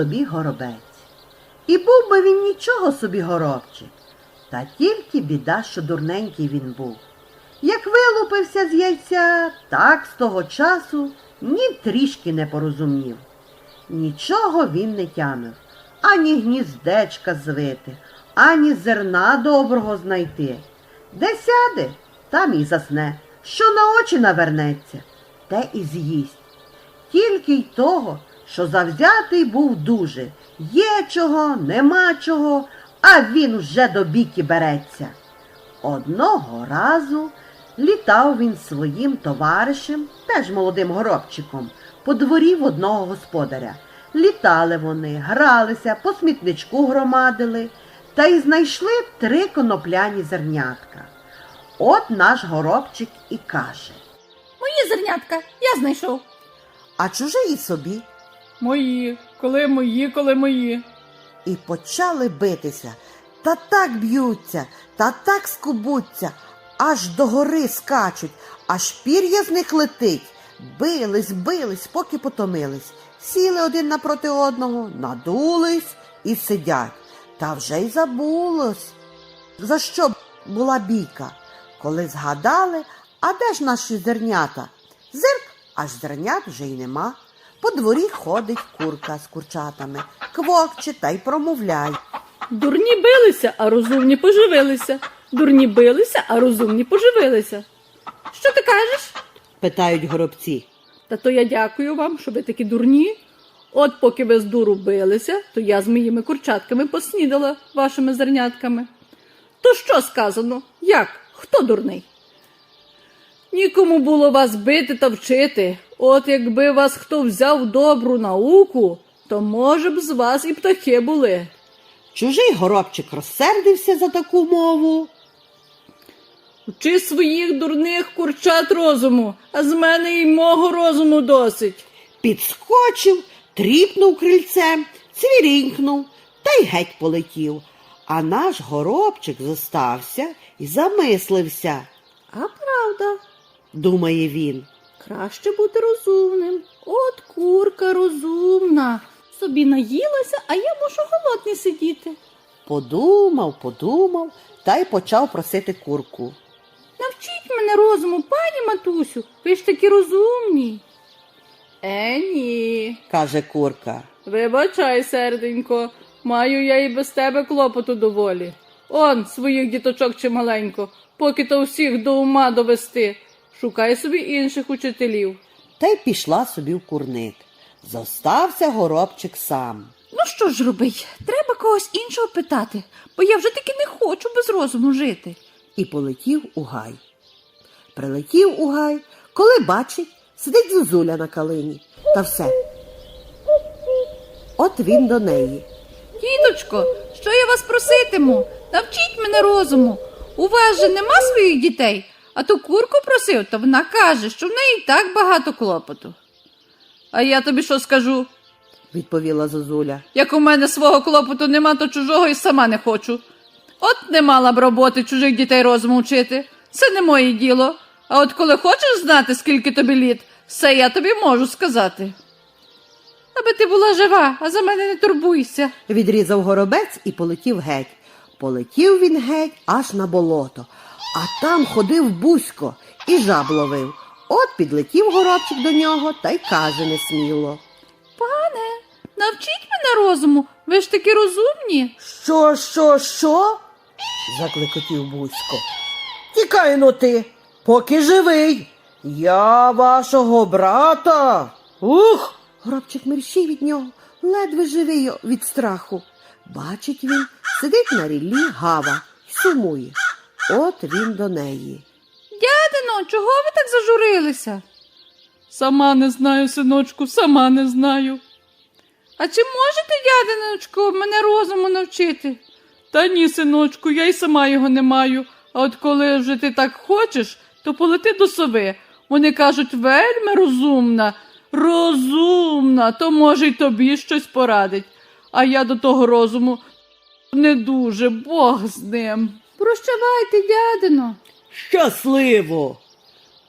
собі горобець. І був би він нічого собі горобчик. Та тільки біда, що дурненький він був. Як вилупився з яйця, так з того часу ні трішки не порозумів. Нічого він не тямив, ані гніздечка звити, ані зерна доброго знайти. Де сяде, там і засне, що на очі навернеться, те і з'їсть. Тільки й того, що завзятий був дуже. Є чого, нема чого, а він вже до біки береться. Одного разу літав він своїм товаришем, теж молодим горобчиком, по дворі в одного господаря. Літали вони, гралися, по смітничку громадили та й знайшли три конопляні зернятка. От наш горобчик і каже. Мої зернятка, я знайшов. А чуже і собі. Мої, коли мої, коли мої. І почали битися. Та так б'ються, та так скубуться, аж до гори скачуть, аж пір'я з них летить. Бились, бились, поки потомились. Сіли один напроти одного, надулись і сидять. Та вже й забулось. За що була бійка? Коли згадали, а де ж наші зернята? Зирк, аж зернят вже й нема. По дворі ходить курка з курчатами, квокче та й промовляє. Дурні билися, а розумні поживилися. Дурні билися, а розумні поживилися. Що ти кажеш? питають горобці. Та то я дякую вам, що ви такі дурні. От поки ви з дуру билися, то я з моїми курчатками поснідала вашими зернятками. То що сказано? Як? Хто дурний? Нікому було вас бити та вчити. От якби вас хто взяв добру науку, то може б з вас і птахи були. Чужий горобчик розсердився за таку мову. Учи своїх дурних курчат розуму, а з мене й мого розуму досить. Підскочив, тріпнув крильцем, цвірінькнув та й геть полетів. А наш горобчик зостався і замислився, А правда, думає він. Краще бути розумним. От курка розумна. Собі наїлася, а я мушу голодний сидіти. Подумав, подумав та й почав просити курку. Навчіть мене розуму, пані матусю, ви ж такі розумні. Е, ні. каже курка. Вибачай, серденько, маю я і без тебе клопоту доволі. Он своїх діточок чималенько, поки то всіх до ума довести. Шукай собі інших учителів. Та й пішла собі в курник. Зостався горобчик сам. Ну що ж робить? Треба когось іншого питати, бо я вже таки не хочу без розуму жити. і полетів у гай. Прилетів у гай, коли бачить, сидить зозуля на калині. Та все. От він до неї. Діточко, що я вас проситиму? Навчіть мене розуму. У вас же нема своїх дітей, а то курку просив, то вона каже, що в неї так багато клопоту. А я тобі що скажу? відповіла зозуля. Як у мене свого клопоту нема, то чужого і сама не хочу. От не мала б роботи чужих дітей розуму вчити. Це не моє діло. А от коли хочеш знати, скільки тобі літ, все я тобі можу сказати. Аби ти була жива, а за мене не турбуйся. Відрізав горобець і полетів геть. Полетів він геть аж на болото, а там ходив бузько і жаб ловив. От підлетів горобчик до нього та й каже несміло. Пане, навчіть мене розуму, ви ж такі розумні. Що, що, що? заклекотів Бузько. Тікай но ти, поки живий. Я вашого брата. Ух. Гробчик мерщій від нього, ледве живий від страху. Бачить він, сидить на ріллі гава й сумує. От він до неї. Дядино, чого ви так зажурилися? Сама не знаю, синочку, сама не знаю. А чи можете, дядиночку, мене розуму навчити? Та ні, синочку, я й сама його не маю. А от коли вже ти так хочеш, то полети до сови. Вони кажуть, вельми розумна, розумна, то може й тобі щось порадить. А я до того розуму не дуже, Бог з ним. Прощавайте, дядино. Щасливо.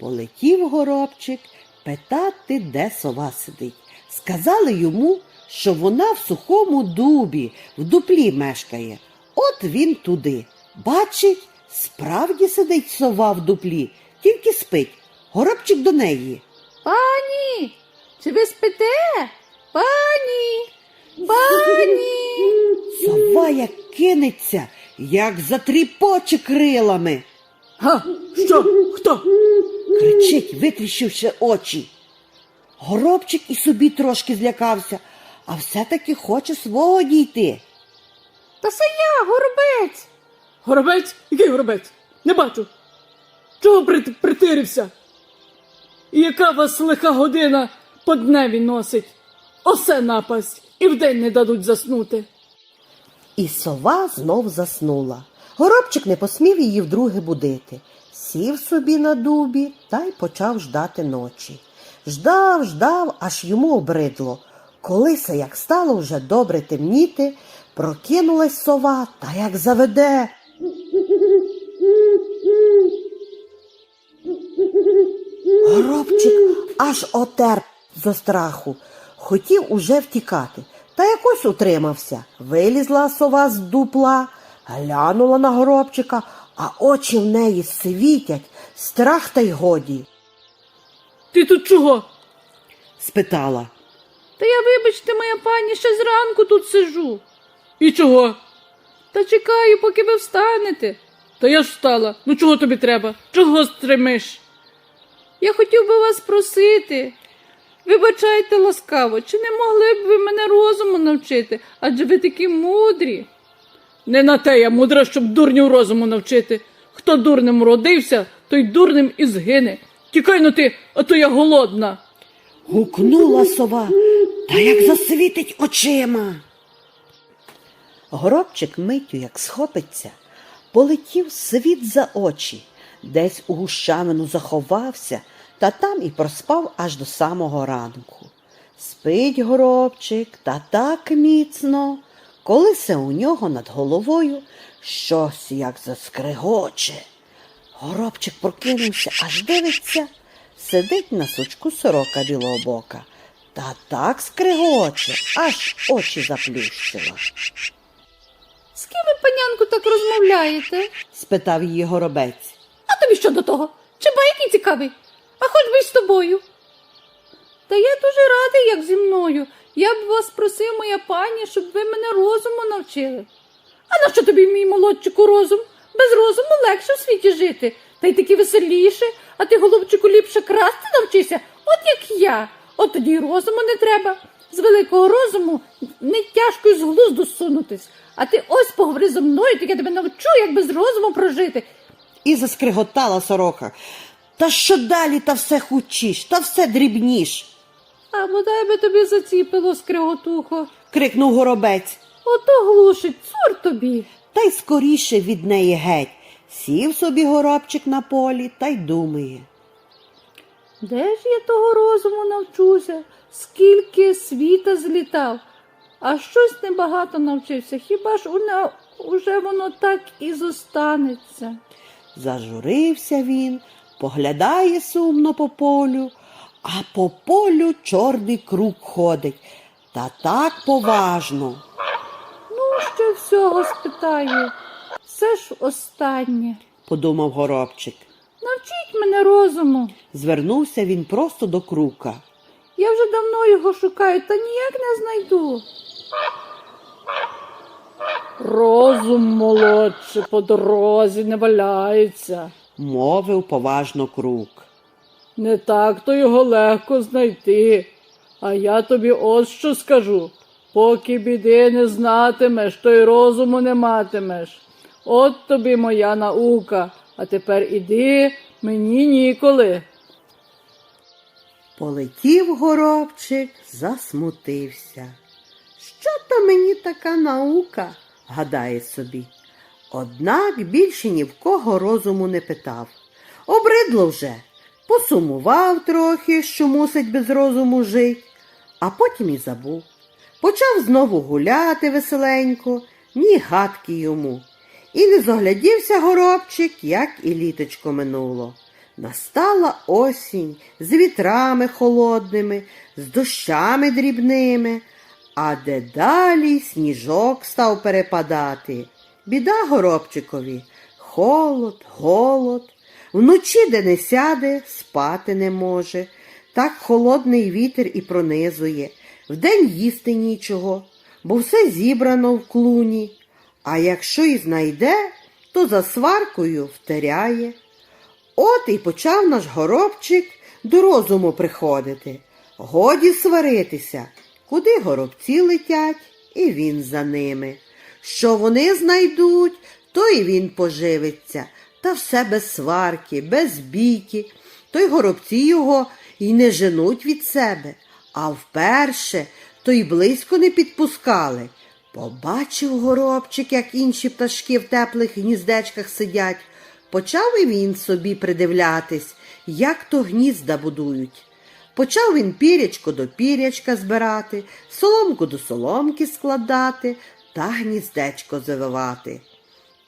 Полетів горобчик питати, де сова сидить. Сказали йому, що вона в сухому дубі, в дуплі мешкає. От він туди. Бачить, справді сидить сова в дуплі, тільки спить. Горобчик до неї. Пані, чи ви спите? Пані, пані. Сова як кинеться, як затріпоче крилами. Га, що? Хто? Кричить, витріщивши очі. Горобчик і собі трошки злякався, а все-таки хоче свого дійти. Та це я, горобець. Горобець? Який горобець? Не бачу. Чого прит- притирився? І яка вас лиха година по дневі носить? Осе напасть, і вдень не дадуть заснути. І сова знов заснула. Горобчик не посмів її вдруге будити. Сів собі на дубі та й почав ждати ночі. Ждав, ждав, аж йому обридло. Колися, як стало вже добре темніти, прокинулась сова та як заведе. Горобчик аж отер зо страху. Хотів уже втікати, та якось утримався. Вилізла сова з дупла, глянула на горобчика, а очі в неї світять, страх та й годі. Ти тут чого? Спитала. Та я, вибачте, моя пані, ще зранку тут сижу. І чого? Та чекаю, поки ви встанете. Та я ж встала. Ну чого тобі треба? Чого стримиш? Я хотів би вас просити. Вибачайте ласкаво, чи не могли б ви мене розуму навчити? Адже ви такі мудрі. Не на те я мудра, щоб дурнів розуму навчити. Хто дурним родився, той дурним і згине. Тікай ну ти, а то я голодна. Гукнула сова, та як засвітить очима. Горобчик миттю, як схопиться, полетів світ за очі, десь у гущавину заховався, та там і проспав аж до самого ранку. Спить горобчик та так міцно, коли се у нього над головою щось як заскригоче. Горобчик прокинувся, аж дивиться, сидить на сучку сорока білобока. Та так скригоче, аж очі заплющила. З ким ви, панянку, так розмовляєте? спитав її горобець. А тобі що до того? Чи байки цікавий? А хоч би й з тобою. Та я дуже радий, як зі мною. Я б вас просив, моя пані, щоб ви мене розуму навчили. А на що тобі, мій молодчику, розум? Без розуму легше в світі жити, та й таки веселіше, а ти, голубчику, ліпше красти навчися, от як я. От тоді й розуму не треба. З великого розуму не тяжко з глузду сунутись. А ти ось поговори зо мною, так я тебе навчу, як без розуму прожити. І заскриготала сорока. Та що далі, та все хучіш, та все дрібніш. А бодай би тобі заціпило скриготухо. крикнув горобець. Ото глушить, цур тобі. Та й скоріше від неї геть. Сів собі горобчик на полі та й думає. Де ж я того розуму навчуся? Скільки світа злітав, а щось небагато навчився. Хіба ж уже воно так і зостанеться? Зажурився він, поглядає сумно по полю, а по полю чорний круг ходить. Та так поважно. Ну, ще всього спитаю. Все ж останнє. подумав горобчик. Навчіть мене розуму. Звернувся він просто до крука. Я вже давно його шукаю, та ніяк не знайду. Розум молодше по дорозі не валяється. Мовив поважно крук. Не так то його легко знайти. А я тобі ось що скажу. Поки біди не знатимеш, то й розуму не матимеш. От тобі моя наука. А тепер іди, мені ніколи. Полетів горобчик, засмутився. Що то мені така наука? гадає собі. Однак більше ні в кого розуму не питав. Обридло вже, посумував трохи, що мусить без розуму жить, а потім і забув. Почав знову гуляти веселенько, ні гадки йому. І не зоглядівся горобчик, як і літочко минуло. Настала осінь з вітрами холодними, з дощами дрібними, А дедалі сніжок став перепадати. Біда горобчикові, холод, голод. Вночі, де не сяде, спати не може. Так холодний вітер і пронизує. Вдень їсти нічого, бо все зібрано в клуні. А якщо і знайде, то за сваркою втеряє. От і почав наш горобчик до розуму приходити. Годі сваритися, куди горобці летять, і він за ними. Що вони знайдуть, то і він поживиться, та все без сварки, без бійки, то й горобці його й не женуть від себе, а вперше то й близько не підпускали. Побачив горобчик, як інші пташки в теплих гніздечках сидять, почав і він собі придивлятись, як то гнізда будують. Почав він пірячко до пірячка збирати, соломку до соломки складати та гніздечко завивати.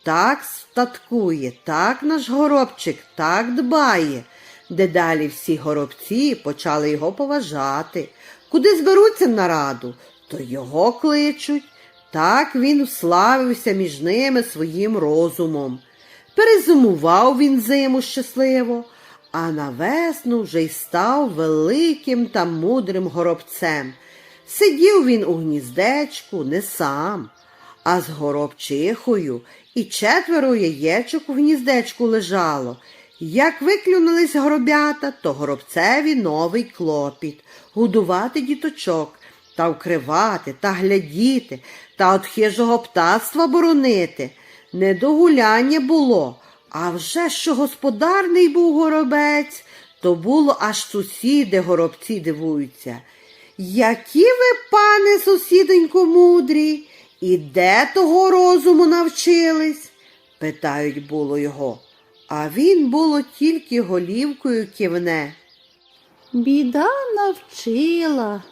Так статкує, так наш горобчик, так дбає. Дедалі всі горобці почали його поважати. Куди зберуться на раду, то його кличуть. Так він вславився між ними своїм розумом. Перезимував він зиму щасливо, а на весну вже й став великим та мудрим горобцем. Сидів він у гніздечку не сам, а з горобчихою, і четверо яєчок у гніздечку лежало. Як виклюнулись горобята, то горобцеві новий клопіт годувати діточок та вкривати, та глядіти, та от хижого птаства боронити. Не до гуляння було, а вже що господарний був горобець, то було аж сусіди горобці дивуються. Які ви, пане сусідонько, мудрі, і де того розуму навчились? питають було його, а він було тільки голівкою кивне. Біда навчила,